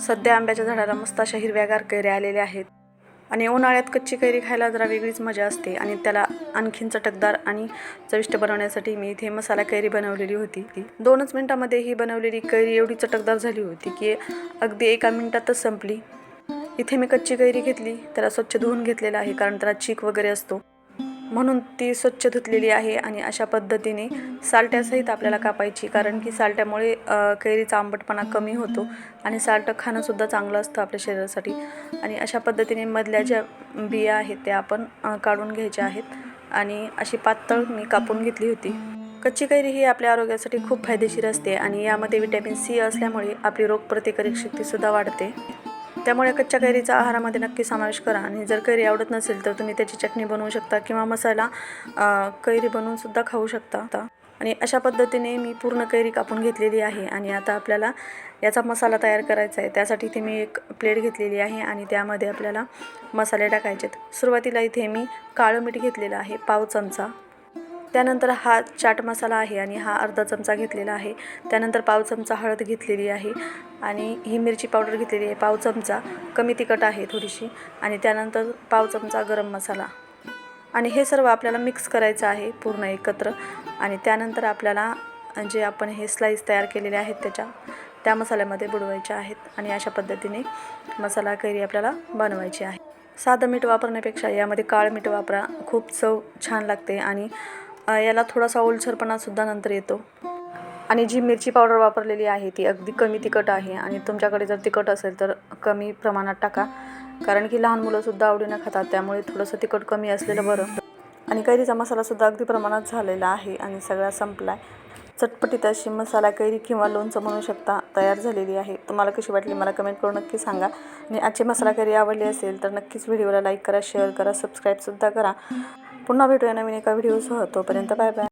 सध्या आंब्याच्या झाडाला मस्त अशा हिरव्यागार कैऱ्या आलेल्या आहेत. आणि उन्हाळ्यात कच्ची कैरी खायला जरा वेगळीच मजा असते आणि त्याला आणखीन चटकदार आणि चविष्ट बनवण्यासाठी मी इथे मसाला कैरी बनवलेली होती. ती दोनच मिनटामध्ये ही बनवलेली कैरी एवढी चटकदार झाली होती की अगदी एका मिनटातच संपली. इथे मी कच्ची कैरी घेतली त्याला स्वच्छ धुवून घेतलेलं आहे कारण त्याला चीक वगैरे असतो. म्हणून ती स्वच्छ धुतलेली आहे आणि अशा पद्धतीने सालट्यासहित आपल्याला कापायची कारण की सालट्यामुळे कैरीचा आंबटपणा कमी होतो आणि सालटं खाणंसुद्धा चांगलं असतं आपल्या शरीरासाठी. आणि अशा पद्धतीने मधल्या ज्या बिया आहेत त्या आपण काढून घ्यायच्या आहेत आणि अशी पातळ मी कापून घेतली होती. कच्ची कैरी ही आपल्या आरोग्यासाठी खूप फायदेशीर असते आणि यामध्ये विटॅमिन सी असल्यामुळे आपली रोगप्रतिकारक शक्तीसुद्धा वाढते. त्यामुळे कच्च्या कैरीचा आहारामध्ये नक्की समावेश करा. आणि जर कैरी आवडत नसेल तर तुम्ही त्याची चटणी बनवू शकता किंवा मसाला कैरी बनवून सुद्धा खाऊ शकता. आणि अशा पद्धतीने मी पूर्ण कैरी कापून घेतलेली आहे आणि आता आपल्याला याचा मसाला तयार करायचा आहे. त्यासाठी इथे मी एक प्लेट घेतलेली आहे आणि त्यामध्ये आपल्याला मसाले टाकायचे आहेत सुरुवातीला इथे मी काळं मीठ घेतलेलं आहे पाव चमचा. त्यानंतर हा चाट मसाला आहे आणि हा अर्धा चमचा घेतलेला आहे. त्यानंतर पाव चमचा हळद घेतलेली आहे आणि ही मिरची पावडर घेतलेली आहे. पाव चमचा कमी तिखट आहे थोडीशी आणि त्यानंतर पाव चमचा गरम मसाला. आणि हे सर्व आपल्याला मिक्स करायचं आहे पूर्ण एकत्र आणि त्यानंतर आपल्याला जे आपण हे स्लाईस तयार केलेले आहेत त्याच्या त्या मसाल्यामध्ये बुडवायच्या आहेत आणि अशा पद्धतीने मसाला कैरी आपल्याला बनवायची आहे. साधं मीठ वापरण्यापेक्षा यामध्ये काळं मीठ वापरा. खूप चव छान लागते आणि याला थोडासा ओलसरपणासुद्धा नंतर येतो. आणि जी मिरची पावडर वापरलेली आहे ती अगदी कमी तिखट आहे. आणि तुमच्याकडे जर तिखट असेल तर कमी प्रमाणात टाका. कारण की लहान मुलंसुद्धा आवडीनं खातात त्यामुळे थोडंसं तिखट कमी असलेलं बरं. आणि कैरीचा मसालासुद्धा अगदी प्रमाणात झालेला आहे आणि सगळा संपला आहे चटपटीत अशी मसाला कैरी किंवा लोणचं म्हणू शकता तयार झालेली आहे. तुम्हाला कशी वाटली मला कमेंट करून नक्की सांगा. आणि आजची मसाला कैरी आवडली असेल तर नक्कीच व्हिडिओला लाईक करा शेअर करा सबस्क्राईबसुद्धा करा. पुन्हा भेटूया नवीन एका व्हिडिओसह तोपर्यंत बाय बाय